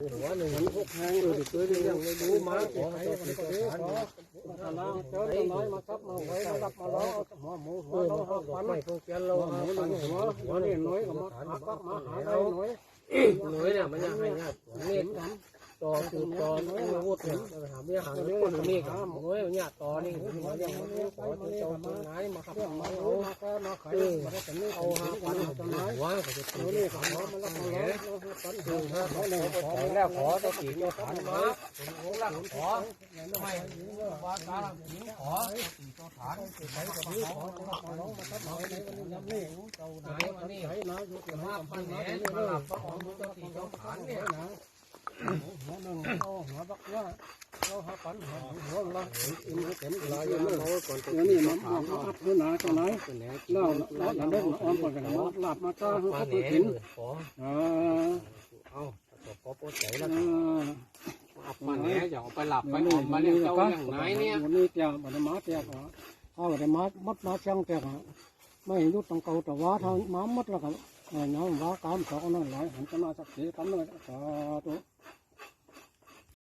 หัวหนึ่งพวกแพงอยู่ตัวเรื่องไม่รู้มาขอให้ตัวติดตัวฐานตาลางเจอน้อยมาครับมาไว้มารับมาล้อหัวหมูหัเอวอเรามาหัเข้าวปันไม่พวกแกเราหัวหมูหนึ่งหัวหัวนี่น้อยก็มาหาปักมาหาได้น้อยน่วยเนี่ยมันยังให้เนี่ยนี่ ต่อคือต่อไม่รู้ถึงหาไม่หาเรื่องคนนี้ครับหน่วยเนี่ยต่อนี่หัวยังมันขอตัวเจ้าตัวไหนมาขับเรื่องมามาเอาเอามาก็มาขายมาได้แต่นี่เอาเอาหาหาปัปันนตัวน้อยหัวเขาจะตัวนี้ของเรามารับมาล้อปันคือเขาถ้าหนึ่งขอแล้วขอตัวติดตัวฐานมาผมรักขอไม่ว่าตาหญิงขอติดตัวฐานใช้กับนี้ขอมารับมาล้อมาครับมาในวันนี้ยับนี่เจ้าไหนวันนี้ใช้นะอยู่ที่มาห้าพัพันนแหนะนนี่มาเลยหลับพระองค์ตัวติดตัวฐานเนี่ยนะ หัวหนึ่งเอาหัวบักว่าเราหาปันหัวหัวเราอินเต็มลายอยู่เลยก่อนเดี๋ยวนี้มันมันอัพขึ้นหนาตัวไหนแล้วแล้วแล้วเด็กอ่อนก่อนกันมาหลับมาจ้าเขามาก็แหไปนกินขออ่าเอาขอโปรดใจแล้อ่วาอับมาแหนอย่าเอาไปหลับไปออกมาเรียกเจ้าอย่างไหนเนี่ยวันนี้เตียบันมาเตียก็เอาบันมามัดมาช่างเตียก็ไม่ยุดต้องเก่าแต่ว่าทางมามัดแล้วก็น้องว่ากามสองนั่นหลายหันจะมาสักสีกำเลยสาธุ